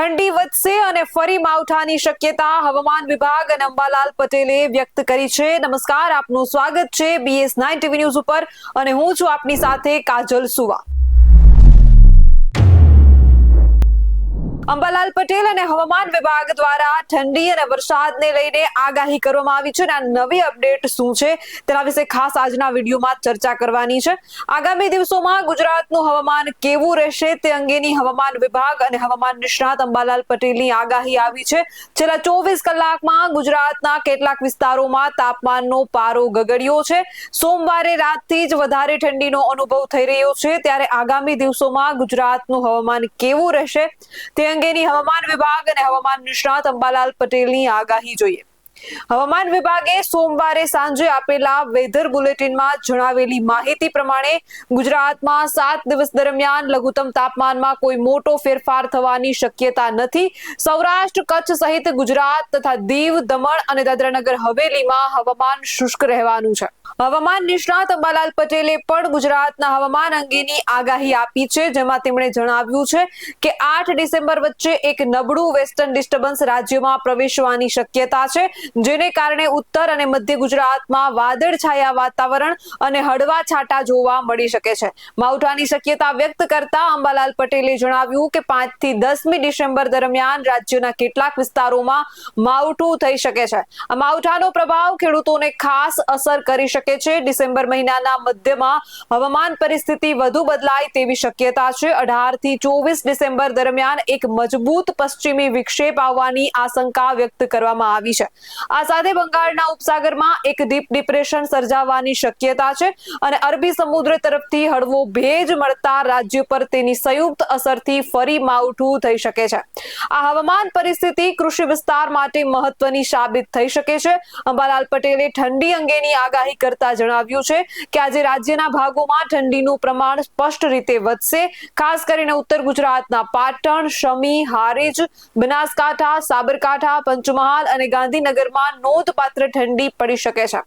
ઠંડી વધશે અને ફરી માવઠાની શક્યતા હવામાન વિભાગ અને અંબાલાલ પટેલે વ્યક્ત કરી છે. નમસ્કાર, આપનું સ્વાગત છે બીએસ નાઇન ટીવી ન્યૂઝ ઉપર અને હું છું આપની સાથે કાજલ સુવા. અંબાલાલ પટેલ અને હવામાન વિભાગ દ્વારા ઠંડી અને વરસાદને લઈને આગાહી કરવામાં આવી છે અને આ નવી અપડેટ શું છે તેના વિશે ખાસ આજના વિડીયોમાં ચર્ચા કરવાની છે. આગામી દિવસોમાં ગુજરાતનું હવામાન કેવું રહેશે તે અંગેની હવામાન વિભાગ અને હવામાન નિષ્ણાત અંબાલાલ પટેલની આગાહી આવી છે. છેલ્લા ચોવીસ કલાકમાં ગુજરાતના કેટલાક વિસ્તારોમાં તાપમાનનો પારો ગગડ્યો છે. સોમવારે રાતથી જ વધારે ઠંડીનો અનુભવ થઈ રહ્યો છે. ત્યારે આગામી દિવસોમાં ગુજરાતનું હવામાન કેવું રહેશે તે અંગેની હવામાન વિભાગ અને હવામાન નિષ્ણાત અંબાલાલ પટેલની આગાહી જોઈએ. હવામાન વિભાગે સોમવારે સાંજે આપેલા વેધર બુલેટિનમાં જણાવેલી માહિતી પ્રમાણે ગુજરાતમાં સાત દિવસ દરમિયાન લઘુત્તમ તાપમાનમાં કોઈ મોટો ફેરફાર થવાની શક્યતા નથી. સૌરાષ્ટ્ર, કચ્છ સહિત ગુજરાત તથા દીવ, દમણ અને દાદરાનગર હવેલીમાં હવામાન શુષ્ક રહેવાનું છે. હવામાન નિષ્ણાત અંબાલાલ પટેલે પણ ગુજરાતના હવામાન અંગેની આગાહી આપી છે, જેમાં તેમણે જણાવ્યું છે કે આઠ ડિસેમ્બર વચ્ચે એક નબળું વેસ્ટર્ન ડિસ્ટર્બન્સ રાજ્યમાં પ્રવેશવાની શક્યતા છે. જેને કારણે ઉત્તર અને મધ્ય ગુજરાતમાં વાદળછાયા વાતાવરણ અને હળવા છાંટા જોવા મળી શકે છે. માવઠાની શક્યતા વ્યક્ત કરતા અંબાલાલ પટેલે જણાવ્યું કે પાંચથી દસમી ડિસેમ્બર દરમિયાન રાજ્યના કેટલાક વિસ્તારોમાં માવઠું થઈ શકે છે. આ માવઠાનો પ્રભાવ ખેડૂતોને ખાસ અસર કરી શકે છે. ડિસેમ્બર મહિનાના મધ્યમાં હવામાન પરિસ્થિતિ વધુ બદલાય તેવી શક્યતા છે. અઢારથી ચોવીસ ડિસેમ્બર દરમિયાન એક મજબૂત પશ્ચિમી વિક્ષેપ આવવાની આશંકા વ્યક્ત કરવામાં આવી છે. આ સાથે બંગાળના ઉપસાગરમાં એક ડીપ ડિપ્રેશન સર્જાવાની શક્યતા છે અને અરબી સમુદ્ર તરફથી હળવો ભેજ મળતા રાજ્ય પર તેની સંયુક્ત અસરથી ફરી માવઠું થઈ શકે છે. આ હવામાન પરિસ્થિતિ કૃષિ વિસ્તાર માટે મહત્વની સાબિત થઈ શકે છે. અંબાલાલ પટેલે ઠંડી અંગેની આગાહી કરતા જણાવ્યું છે કે આજે રાજ્યના ભાગોમાં ઠંડીનું પ્રમાણ સ્પષ્ટ રીતે વધશે. ખાસ કરીને ઉત્તર ગુજરાતના પાટણ, શમી, હારીજ, બનાસકાંઠા, સાબરકાંઠા, પંચમહાલ અને ગાંધીનગરમાં નોંધપાત્ર ઠંડી પડી શકે છે.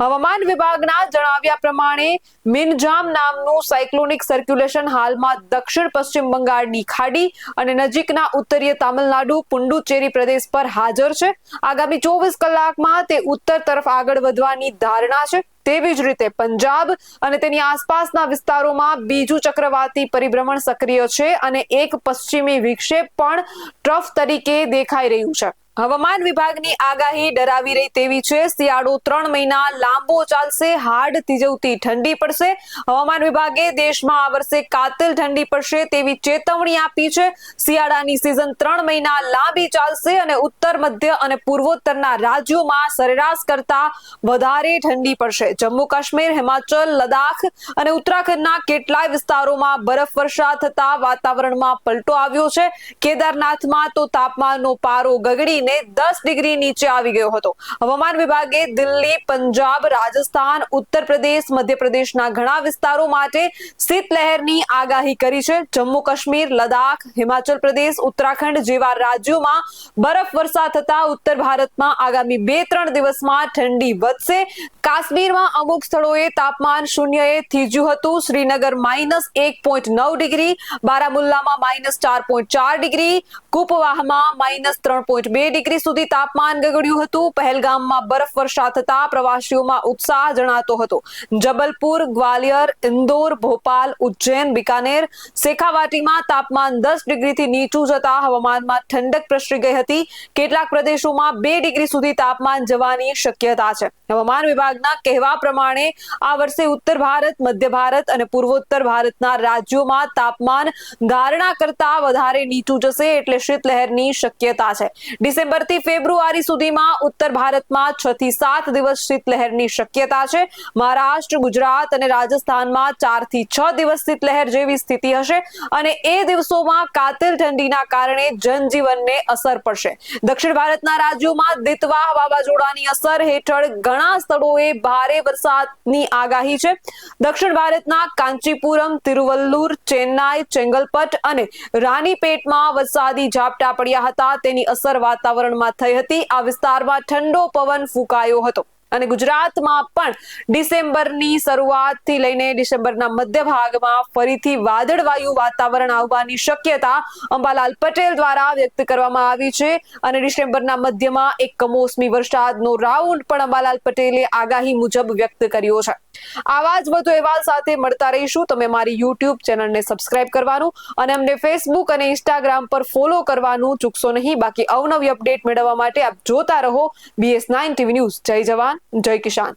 હવામાન વિભાગના જણાવ્યા પ્રમાણે મિનજામ નામનું સાયક્લોનિક સર્ક્યુલેશન હાલમાં દક્ષિણ પશ્ચિમ બંગાળની ખાડી અને નજીકના ઉત્તરીય તામિલનાડુ, પુંડુચેરી પ્રદેશ પર હાજર છે. આગામી ચોવીસ કલાકમાં તે ઉત્તર તરફ આગળ વધવાની ધારણા છે. તેવી જ રીતે પંજાબ અને તેની આસપાસના વિસ્તારોમાં બીજું ચક્રવાતી પરિભ્રમણ સક્રિય છે અને એક પશ્ચિમી વિક્ષેપ પણ ટ્રફ તરીકે દેખાઈ રહ્યું છે. હવામાન વિભાગની આગાહી ડરાવી રહી તેવી છે. શિયાળો ત્રણ મહિના લાંબો ચાલશે. હાર્ડ થીજવતી ઠંડી પડશે. હવામાન વિભાગે દેશમાં આ વર્ષે કાતિલ ઠંડી પડશે તેવી ચેતવણી આપી છે. શિયાળાની સિઝન ત્રણ મહિના લાંબી ચાલશે અને ઉત્તર, મધ્ય અને પૂર્વોત્તરના રાજ્યોમાં સરેરાશ કરતા વધારે ઠંડી પડશે. જમ્મુ કાશ્મીર, હિમાચલ લદાખ અને ઉત્તરાખંડના કેટલાય વિસ્તારોમાં બરફ વર્ષા થતા વાતાવરણમાં પલટો આવ્યો છે. કેદારનાથમાં તો તાપમાનનો પારો ગગડીને દસ ડિગ્રી નીચે આવી ગયો હતો. હવામાન વિભાગે દિલ્હી, પંજાબ, રાજસ્થાન ઉત્તર પ્રદેશ મધ્યપ્રદેશના ઘણા વિસ્તારો માટે શીતલહેરની આગાહી કરી છે. જમ્મુ કાશ્મીર લદાખ હિમાચલ પ્રદેશ, ઉત્તરાખંડ જેવા રાજ્યોમાં બરફ વરસાદ થતા ઉત્તર ભારતમાં આગામી બે ત્રણ દિવસમાં ઠંડી વધશે. કાશ્મીરમાં અમુક સ્થળોએ તાપમાન શૂન્યએ થીજ્યું હતું. શ્રીનગર માઇનસ એક પોઈન્ટ નવ ડિગ્રી, બારામુલ્લામાં માઇનસ ચાર પોઈન્ટ ચાર ડિગ્રી, કુપવાહમાં માઇનસ ત્રણ પોઈન્ટ બે ડિગ્રી સુધી તાપમાન ગગડ્યું હતું. પહેલગામમાં બરફ વર્ષા થતા પ્રવાસીઓમાં ઉત્સાહ જણાતો હતો. જબલપુર, ગ્વાલિયર, ઇન્દોર, ભોપાલ, ઉજ્જૈન, બિકાનેર, શેખાવાટીમાં તાપમાન દસ ડિગ્રીથી નીચું જતા હવામાનમાં ઠંડક પ્રસરી ગઈ હતી. કેટલાક પ્રદેશોમાં બે ડિગ્રી સુધી તાપમાન જવાની શક્યતા છે. હવામાન વિભાગના કહેવા પ્રમાણે આ વર્ષે ઉત્તર ભારત, મધ્ય ભારત અને પૂર્વોત્તર ભારતના રાજ્યોમાં તાપમાન ધારણા કરતા વધારે નીચું જશે એટલે શીતલહેરની શક્યતા છે. ડિસેમ્બરથી ફેબ્રુઆરી સુધીમાં ઉત્તર ભારતમાં છ થી સાત દિવસ શીતલહેરની શક્યતા છે. મહારાષ્ટ્ર, ગુજરાત અને રાજસ્થાનમાં ચારથી છ દિવસ શીતલહેર જેવી સ્થિતિ હશે અને એ દિવસોમાં કાતિલ ઠંડીના કારણે જનજીવનને અસર પડશે. દક્ષિણ ભારતના રાજ્યોમાં દિતવા વાવાઝોડાની અસર હેઠળ ઘણા સ્થળોએ ભારે વરસાદની આગાહી છે. દક્ષિણ ભારતના કાંચીપુરમ, તિરુવલ્લુર, ચેન્નાઈ, ચેંગલપટ અને રાનીપેટમાં વરસાદી ઝાપટા પડ્યા હતા. તેની અસર વાતાવરણમાં થઈ હતી. આ વિસ્તારમાં ઠંડો પવન ફૂંકાયો હતો. અને ગુજરાતમાં પણ ડિસેમ્બરની શરૂઆતથી લઈને ડિસેમ્બરના મધ્ય ભાગમાં ફરીથી વાદળવાયુ વાતાવરણ આવવાની શક્યતા અંબાલાલ પટેલ દ્વારા વ્યક્ત કરવામાં આવી છે. અને ડિસેમ્બરના મધ્યમાં એક કમોસમી વરસાદનો રાઉન્ડ પણ અંબાલાલ પટેલે આગાહી મુજબ વ્યક્ત કર્યો છે. આવા જ વધુ અહેવાલ સાથે મળતા રહીશું. તમે મારી યુટ્યુબ ચેનલને સબસ્ક્રાઇબ કરવાનું અને અમને ફેસબુક અને ઇન્સ્ટાગ્રામ પર ફોલો કરવાનું ચૂકશો નહીં. બાકી અવનવી અપડેટ મેળવવા માટે આપ જોતા રહો. બીએસ નાઇન ટીવી ન્યૂઝ જય જવાન. જય કિસાન